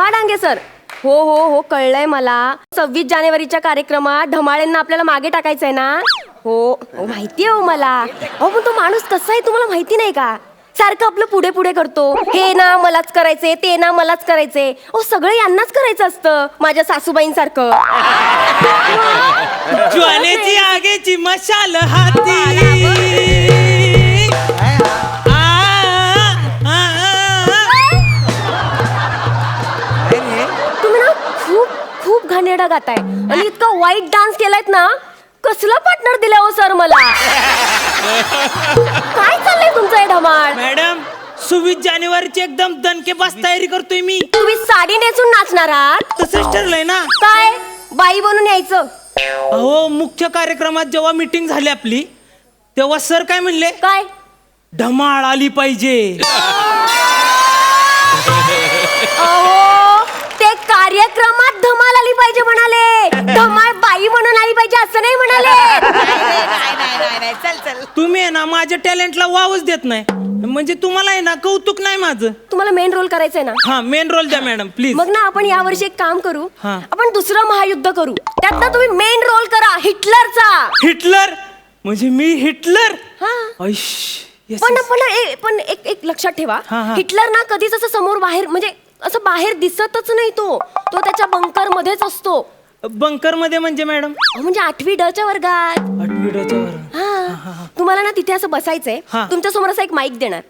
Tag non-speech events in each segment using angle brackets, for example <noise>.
हा डांगे सर. हो हो हो कळलंय मला. सव्वीस जानेवारीच्या कार्यक्रमात ढमाळेंना आपल्याला मागे टाकायचंय ना? हो हो माहिती आहे हो मला. हो पण तो माणूस कसा आहे तुम्हाला माहिती नाही का? सारखं आपलं पुढे पुढे करतो. हे ना मलाच करायचे ते ना मलाच करायचे ओ सगळं यांनाच करायचं असतं माझ्या सासूबाईंसारखं. ज्वालेची आगेची मशाल हाती. घाणेरडा गाताय आणि इतका वाईट डान्स केलायत ना कसला पार्टनर दिला हो सर मला? <laughs> काय चाललंय तुमचं हे धमाल? मॅडम सव्वीस जानेवारीची एकदम दणकेबाज तयारी करतोय मी. तुम्ही साडी नेसून नाचणार आहात? तसंच ठरलंय ना? काय? बाई बनून यायचं. अहो मुख्य कार्यक्रमात जेव्हा मीटिंग झाली आपली तेव्हा सर काय म्हणले? काय? धमाळ आली पाहिजे. <laughs> कार्यक्रमात धमाल आली पाहिजे म्हणाले. धमाल बाई म्हणून आली पाहिजे असं नाही म्हणाले. <laughs> तुम्ही आहे ना माझ्या टॅलेंटला वावच देत नाही. म्हणजे तुम्हाला आहे ना कौतुक नाही माझं. तुम्हाला मेन रोल करायचंय ना? हा मेन रोल द्या मॅडम प्लीज मग ना आपण यावर्षी एक काम करू. हा. आपण दुसरं महायुद्ध करू. त्यात ना तुम्ही मेन रोल करा हिटलरचा. हिटलर? म्हणजे मी हिटलर? हा. ऐश yes, पण yes. पण ए- पण एक एक लक्षात ठेवा. हा, हा. हिटलर ना कधीच असं समोर बाहेर म्हणजे असं बाहेर दिसतच नाही तो. तो त्याच्या बंकर मध्येच असतो. बंकरमध्ये म्हणजे मॅडम? अहो, म्हणजे आठवी ड च्या वर्गात. आठवीच्या हा. तुम्हाला ना तिथे असं बसायचंय. हा. तुमच्यासमोर असा एक माईक देणार.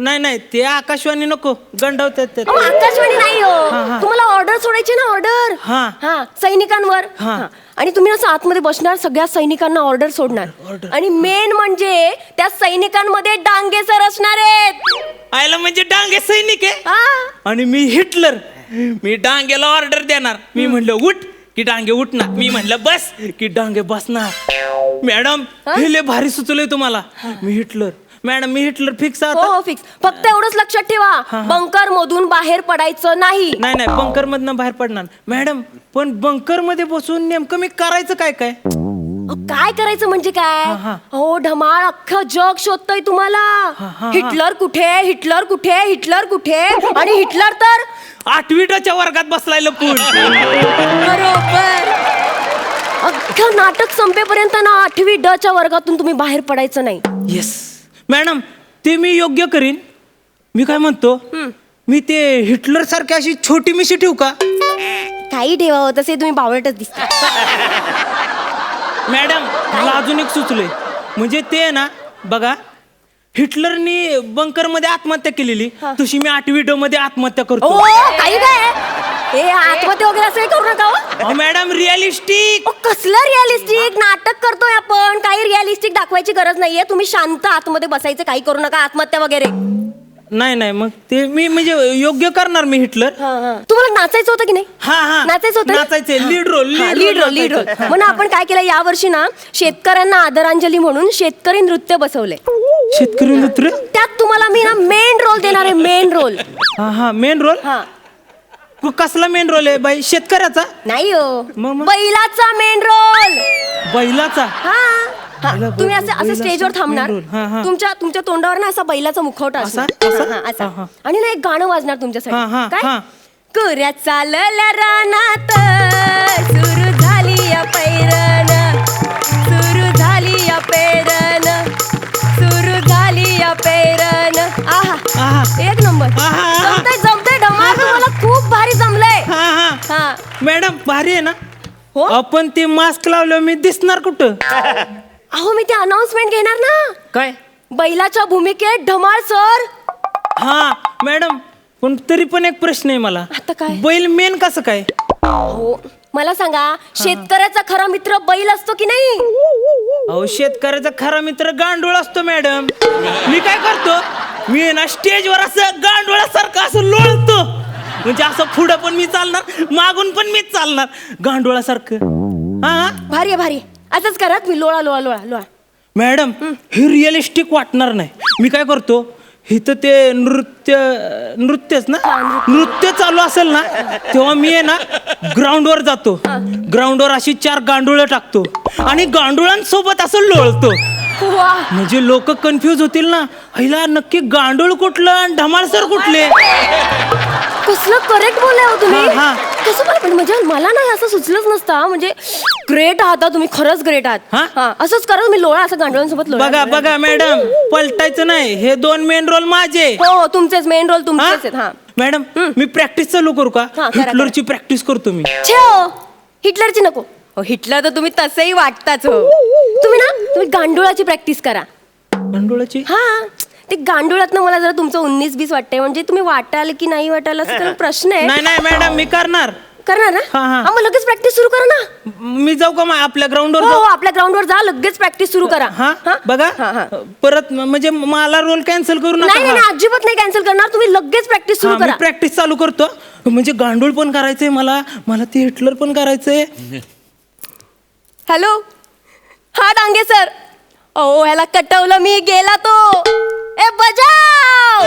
नाही नाही ते आकाशवाणी नको गंडवतात ते. अहो, आकाशवाणी नाही हा. तुम्हाला ऑर्डर सोडायची ना ऑर्डर हा. हा सैनिकांवर. हा. हा. आणि तुम्ही असं आतमध्ये बसणार सगळ्या सैनिकांना ऑर्डर सोडणार. आणि मेन म्हणजे त्या सैनिकांमध्ये डांगे सर असणार आहेत. आयला म्हणजे डांगे सैनिक आहे? हा. आणि मी हिटलर. मी डांगेला ऑर्डर देणार. मी म्हणलं उठ की डांगे उठणार. मी म्हणलं बस की डांगे बसणार. मॅडम हा? हे लय भारी सुचलंय तुम्हाला. मी हिटलर. मॅडम मी हिटलर फिक्स हो आता. हो फिक्स. फक्त एवढंच लक्षात ठेवा. बंकर मधून बाहेर पडायचं नाही. नाही नाही बंकर मधनं बाहेर पडणार. मॅडम पण बंकरमध्ये बसून नेमकं मी करायचं काय काय? अहो, काय करायचं म्हणजे काय? हा, ढमाळ अख्खं जग शोधतय तुम्हाला. हा. हिटलर कुठे? हिटलर कुठे? हिटलर कुठे? आणि हिटलर तर? आठवीच्या वर्गात बसलाय लपून बरोबर. अख्खं नाटक संपेपर्यंत ना आठवी ड च्या वर्गातून तुम्ही बाहेर पडायचं नाही. येस मॅडम ते मी योग्य करीन. मी काय म्हणतो? मी ते हिटलर सारखी अशी छोटी मिशी ठेवू का? काही ठेवावं तसे तुम्ही बावळटच दिसता. मॅडम मला अजून एक सुचलंय. म्हणजे ते आहे ना बघा हिटलरनी बंकरमध्ये आत्महत्या केलेली. तशी मी आठवी ड मध्ये आत्महत्या ओ करतो काही काय हे आत्महत्या वगैरे असं करू नका हो. अहो, मॅडम रिअलिस्टिक ओ, कसलं रिअलिस्टिक नाटक करतोय आपण. काही रिअलिस्टिक दाखवायची गरज नाहीये. तुम्ही शांत आतमध्ये बसायचं काही करू नका. आत्महत्या वगैरे. नाही नाही मग ते मी म्हणजे योग्य करणार मी हिटलर. तुम्हाला नाचायचं होतं की नाही? हा हा. नाचायचं होतं? ना? नाचायचंय lead role lead role lead role म्हणून आपण काय केलं या वर्षी ना शेतकऱ्यांना आदरांजली म्हणून शेतकरी नृत्य बसवले शेतकरी मित्र त्यात तुम्हाला मी ना मेन रोल देणार आहे मेन रोल हा हा मेन रोल हा. कसला मेन रोल आहे बाई शेतकऱ्याचा नाही हो मग, मग? बैलाचा मेन रोल बैलाचा हा हा, बैला- तुम्ही असं असं बैलाचा स्टेजवर थांबणार main role. हा, हा. तुमच्या तुमच्या तोंडावर ना असा बैलाचा मुखवटा असा? असणार. असा? हा, हा, असा. हा, हा. आणि ना एक गाणं वाजणार हा, हा, तुमच्यासाठी हा. काय कुऱ्या चालल्या रानात सुरू झाली या पैरण सुरू झाली या पेरण सुरू झाली या पेरण आहा आहा. एक नंबर आहा, मॅडम भारी आहे ना? हो? आपण ते मास्क लावल्यावर मी दिसणार कुठं? अहो मी ते अनाउन्समेंट घेणार ना? काय? बैलाच्या भूमिकेत ढमाळ सर. हा मॅडम पण तरी पण एक प्रश्न आहे मला. आता काय? बैल मेन कसं काय? हो मला सांगा शेतकऱ्याचा खरा मित्र बैल असतो की नाही? अहो शेतकऱ्याचा खरा मित्र गांडूळ असतो मॅडम. मी काय करतो? मी आहे ना स्टेजवर असं गांडोळासारखं असं लोळतो. म्हणजे असं पुढं पण मी चालणार मागून पण मीच चालणार. गांडोळासारखं. हा? भारी आहे भारी आहे. असंच करा मी लोळा लोळा लोळा लोळा. मॅडम हे रिअलिस्टिक वाटणार नाही. मी काय करतो इथं ते नृत्य नृत्यच ना? नृत्य. चालू असेल ना तेव्हा मी आहे ना ग्राउंडवर जातो. ग्राउंडवर अशी चार गांडुळं टाकतो. आणि गांडुळांसोबत असं लोळतो. म्हणजे लोक कन्फ्युज होतील ना. हिला नक्की गांडूळ कुठलं आणि धमाळसर कुठले? कसलं करेक्ट बोलले हो तुम्ही? हा, हा. कसं मला पण म्हणजे मला नाही असं सुचलंच नसतं. म्हणजे ग्रेट आहात हा. तुम्ही खरंच ग्रेट आहात. हा? हा. असंच करा तुम्ही लोळा असं गांडोळांसोबत लोळा बघा बघा मॅडम पलटायचं नाही. हे दोन मेन रोल माझे. हो हो तुमचेच मेन रोल हा? तुमचेच आहेत हा? मॅडम मी प्रॅक्टिस चालू करू का? करा, हिटलरची प्रॅक्टिस करतो मी. छे हो. हिटलरची नको. हो हिटलर तर तुम्ही तसंही वाटताच हो. तुम्ही ना तुम्ही गांडुळाची प्रॅक्टिस करा. गांडुळाची? हा ते गांडुळात मला जरा तुमचं उन्नीस बीस वाटतंय म्हणजे तुम्ही वाटाल की नाही वाटाल असं काही प्रश्न आहे? नाही नाही मॅडम मी करणार. करणार ना? हा, हा. हा, मग लगेच प्रॅक्टिस सुरू करा ना. मी जाऊ का मा- आपल्या ग्राउंडवर हो जाऊ? हो आपल्या ग्राउंडवर जा लगेच प्रॅक्टिस सुरू करा. हा बघा. हा, हा. परत म- म्हणजे मला रोल कॅन्सल करू नाही नाही नका नाही, अजिबात नाही कॅन्सल करणार तुम्ही लगेच प्रॅक्टिस हा, सुरू मी करा. प्रॅक्टिस चालू करतो. म्हणजे गांडूळ पण करायचंय मला मला ते हिटलर पण करायचंय. <laughs> हॅलो हा डांगे सर. ओ ह्याला कटवलं मी गेला तो. ए बजाव!